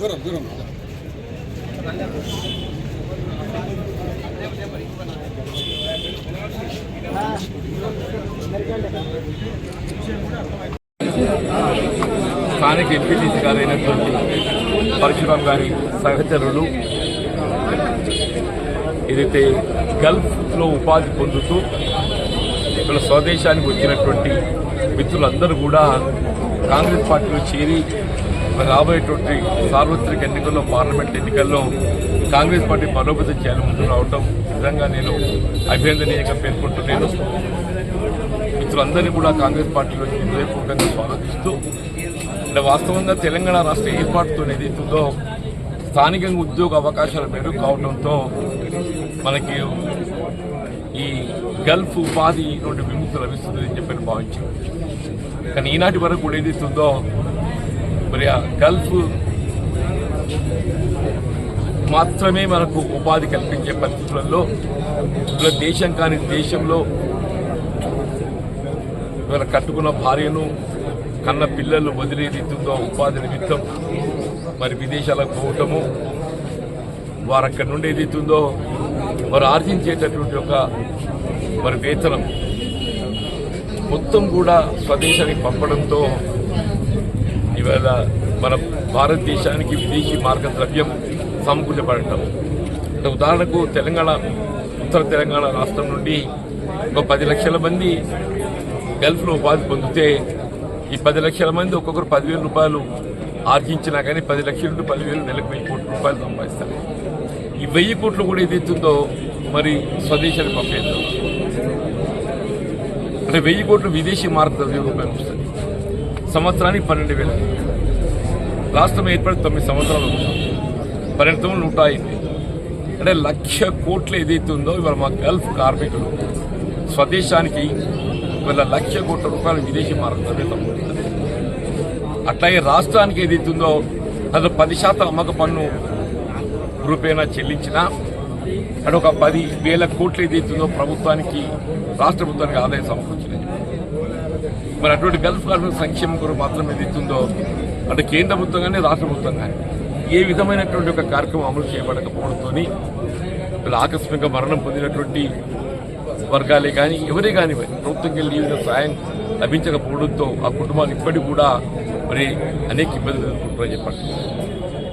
దూరం దూరం స్థానిక ఎంపీటీసీ గారైనటువంటి పరశురామ్ గారి సహచరులు ఏదైతే గల్ఫ్లో ఉపాధి పొందుతూ ఇక్కడ స్వదేశానికి వచ్చినటువంటి మిత్రులందరూ కూడా కాంగ్రెస్ పార్టీలో చేరి రాబోయేటువంటి సార్వత్రిక ఎన్నికల్లో పార్లమెంట్ ఎన్నికల్లో కాంగ్రెస్ పార్టీ బలోపేతం చేయాలని ముందు రావడం నిజంగా నేను అభినందనీయంగా పేర్కొంటున్నాను. మిత్రులందరినీ కూడా కాంగ్రెస్ పార్టీలో హృదయపూర్వకంగా స్వాగతిస్తూ అంటే వాస్తవంగా తెలంగాణ రాష్ట్ర ఏర్పాటుతో ఏదైతుందో స్థానికంగా ఉద్యోగ అవకాశాలు మెరుగు కావడంతో మనకి ఈ గల్ఫ్ ఉపాధి నుండి విముక్తి లభిస్తుందని చెప్పని భావించాం. కానీ ఈనాటి వరకు కూడా ఏదైతుందో మరి ఆ గల్ఫ్ మాత్రమే మనకు ఉపాధి కల్పించే పరిస్థితులలో ఇలా దేశం కాని దేశంలో ఇవాళ కట్టుకున్న భార్యను కన్న పిల్లలు వదిలేదిద్దుతో ఉపాధి నిమిత్తం మరి విదేశాలకు పోవటము వారు అక్కడి నుండి ఏదైతుందో వారు ఆర్జించేటటువంటి ఒక మరి వేతనం మొత్తం కూడా స్వదేశానికి పంపడంతో ఇవాళ మన భారతదేశానికి విదేశీ మార్గ ద్రవ్యం సమకూర్చబడటం. అంటే ఉదాహరణకు తెలంగాణ ఉత్తర తెలంగాణ రాష్ట్రం నుండి ఒక పది లక్షల మంది గల్ఫ్లో ఉపాధి పొందితే ఈ పది లక్షల మంది ఒక్కొక్కరు పదివేల రూపాయలు ఆర్జించినా కానీ పది లక్షల నుండి పదివేలు నెలకు వెయ్యి కోట్ల రూపాయలు సంపాదిస్తారు. ఈ వెయ్యి కోట్లు కూడా ఏదైతుందో మరి స్వదేశానికి పంపేద్దాం. అంటే వెయ్యి కోట్లు విదేశీ మార్గద్రవ్యం రూపాయలు వస్తుంది సంవత్సరానికి పన్నెండు వేలు. రాష్ట్రం ఏర్పడి తొమ్మిది సంవత్సరాలు పన్నెండు తొమ్మిది నూట అయింది అంటే లక్ష కోట్లు ఏదైతే ఉందో ఇవాళ మా గల్ఫ్ కార్మికులు స్వదేశానికి ఇవాళ లక్ష కోట్ల రూపాయలు విదేశీ మార్గద్రవ్యం సంపాదిస్తారు అట్లాగే రాష్ట్రానికి ఏదైతుందో అది పది శాతం అమ్మక పన్ను రూపేణా చెల్లించినా అక్కడ ఒక పది వేల కోట్లు ఏదైతుందో ప్రభుత్వానికి రాష్ట్ర ప్రభుత్వానికి ఆదాయం సమకూర్చినాయి మరి అటువంటి గల్ఫ్ కార్మిక సంక్షేమం కొరకు మాత్రం ఏదైతుందో అంటే కేంద్ర ప్రభుత్వం కానీ రాష్ట్ర ప్రభుత్వం కానీ ఏ విధమైనటువంటి ఒక కార్యక్రమం అమలు చేయబడకపోవడంతో వీళ్ళు ఆకస్మిక మరణం పొందినటువంటి వర్గాలే కానీ ఎవరే కానీ ప్రభుత్వంకి వెళ్ళి సహాయం సాయం లభించకపోవడంతో ఆ కుటుంబాలు ఇప్పటికి కూడా మరి అనేక ఇబ్బందులు ఎదుర్కొంటారని చెప్పండి.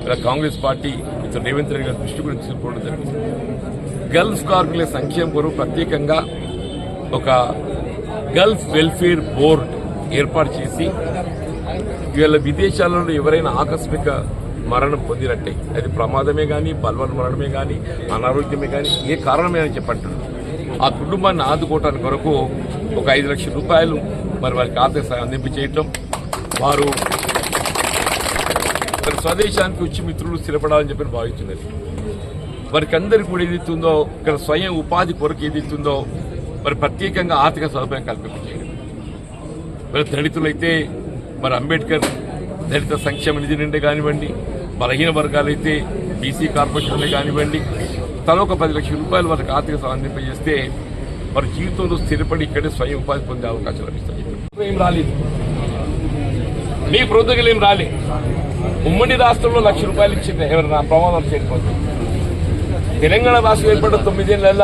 ఇలా కాంగ్రెస్ పార్టీ ఇతర రేవంత్ రెడ్డి గారి దృష్టి కూడా తీసుకోవడం జరిగింది. గల్ఫ్ కార్మికుల సంక్షేమం కొరకు ప్రత్యేకంగా ఒక గల్ఫ్ వెల్ఫేర్ బోర్డ్ ఏర్పాటు చేసి ఇవాళ విదేశాలలో ఎవరైనా ఆకస్మిక మరణం పొందినట్టే అది ప్రమాదమే కానీ బలవన్ మరణమే కానీ అనారోగ్యమే కానీ ఏ కారణమే అని చెప్పంటున్నారు ఆ కుటుంబాన్ని ఆదుకోవటానికి కొరకు ఒక ఐదు లక్షల రూపాయలు మరి వారికి ఆర్థిక సాయం అందింపు చేయటం వారు మరి స్వదేశానికి వచ్చి మిత్రులు స్థిరపడాలని చెప్పి భావిస్తున్నారు. వారికి అందరికీ కూడా ఏదైతుందో ఇక్కడ స్వయం ఉపాధి కొరకు ఏదైతుందో మరి ప్రత్యేకంగా ఆర్థిక సదుపాయం కల్పించేయడం మరి దళితులైతే మరి అంబేద్కర్ దళిత సంక్షేమ నిధి నుండి కానివ్వండి బలహీన వర్గాలైతే బీసీ కార్పొరేషన్లే కానివ్వండి తలో ఒక పది లక్షల రూపాయలు వారికి ఆర్థిక సహాయం చేస్తే వారి జీవితంలో స్థిరపడి ఇక్కడే స్వయం ఉపాధి పొందే అవకాశం లభిస్తాయి ఏం రాలేదు. మీ ప్రభుత్వం ఏం రాలే. ఉమ్మడి రాష్ట్రంలో లక్ష రూపాయలు ఇచ్చింది. ఎవరైనా ప్రమాదం చేయకపోతే. తెలంగాణ రాష్ట్రం ఏర్పడిన తొమ్మిదేళ్ళ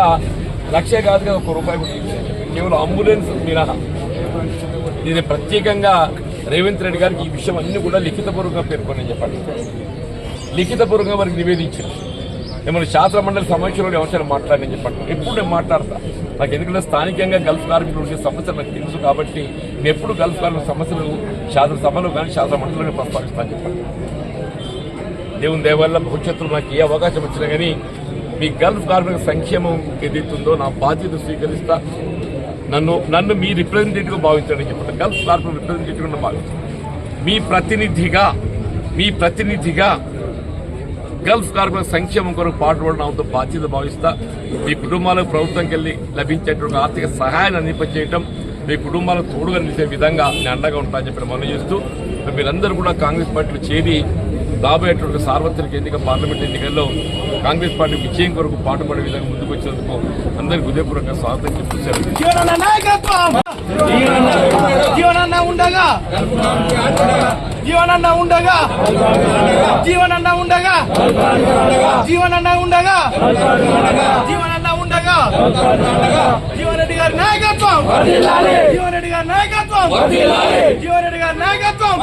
లక్షే కాదు కదా ఒక రూపాయి కూడా ఇచ్చారు. కేవలం అంబులెన్స్ మినహా ఇది ప్రత్యేకంగా రేవంత్ రెడ్డి గారికి ఈ విషయం అన్ని కూడా లిఖితపూర్వకంగా పేర్కొని చెప్పండి లిఖితపూర్వకంగా వారికి నివేదించారు. మిమ్మల్ని శాస్త్ర మండలి సమీక్షలో అవసరం మాట్లాడని చెప్పండి ఎప్పుడు నేను మాట్లాడతా? నాకు ఎందుకంటే స్థానికంగా గల్ఫ్ కార్మికులు ఉండే సమస్యలు నాకు తెలుసు కాబట్టి నేను ఎప్పుడు గల్ఫ్ కార్మికుల సమస్యలు శాసనసభలో సభలో కానీ శాస్త్ర మండలిలో ప్రస్తావిస్తాను చెప్పండి దేవుని దేవల్ల భవిష్యత్తులో నాకు ఏ అవకాశం వచ్చినా కానీ మీ గల్ఫ్ కార్మిక సంక్షేమం ఏదైతుందో నా బాధ్యత స్వీకరిస్తా. నన్ను నన్ను మీ రిప్రజెంటేటివ్గా భావించండి చెప్పండి. గల్ఫ్ కార్మిక రిప్రజెంటేటివ్గా భావించండి. మీ ప్రతినిధిగా మీ ప్రతినిధిగా గల్ఫ్ కార్మిక సంక్షేమం కొరకు పాటుపడిన అంత బాధ్యత భావిస్తా. మీ కుటుంబాలకు ప్రభుత్వంకి వెళ్ళి లభించేటువంటి ఆర్థిక సహాయాన్ని అందింపచేయటం మీ కుటుంబాలకు తోడుగా నిలిచే విధంగా నేను అండగా ఉంటానని చెప్పి మనం చేస్తూ మీరందరూ కూడా కాంగ్రెస్ పార్టీలో చేరి రాబోయేటువంటి సార్వత్రిక ఎన్నిక పార్లమెంట్ ఎన్నికల్లో కాంగ్రెస్ పార్టీ విజయం కొరకు పాటుపడే విధంగా ముందుకు వచ్చినందుకు అందరికీ హృదయపూర్వకంగా స్వాగతం చెప్తూ జీవనన్న ఉండగా! జీవనన్న ఉండగా! జీవనన్న ఉండగా! జీవనన్న ఉండగా! జీవనన్న ఉండగా! జీవనరెడ్డి గారి నాయకత్వం! జీవనరెడ్డి గారి నాయకత్వం. జీవనరెడ్డి గారి నాయకత్వం.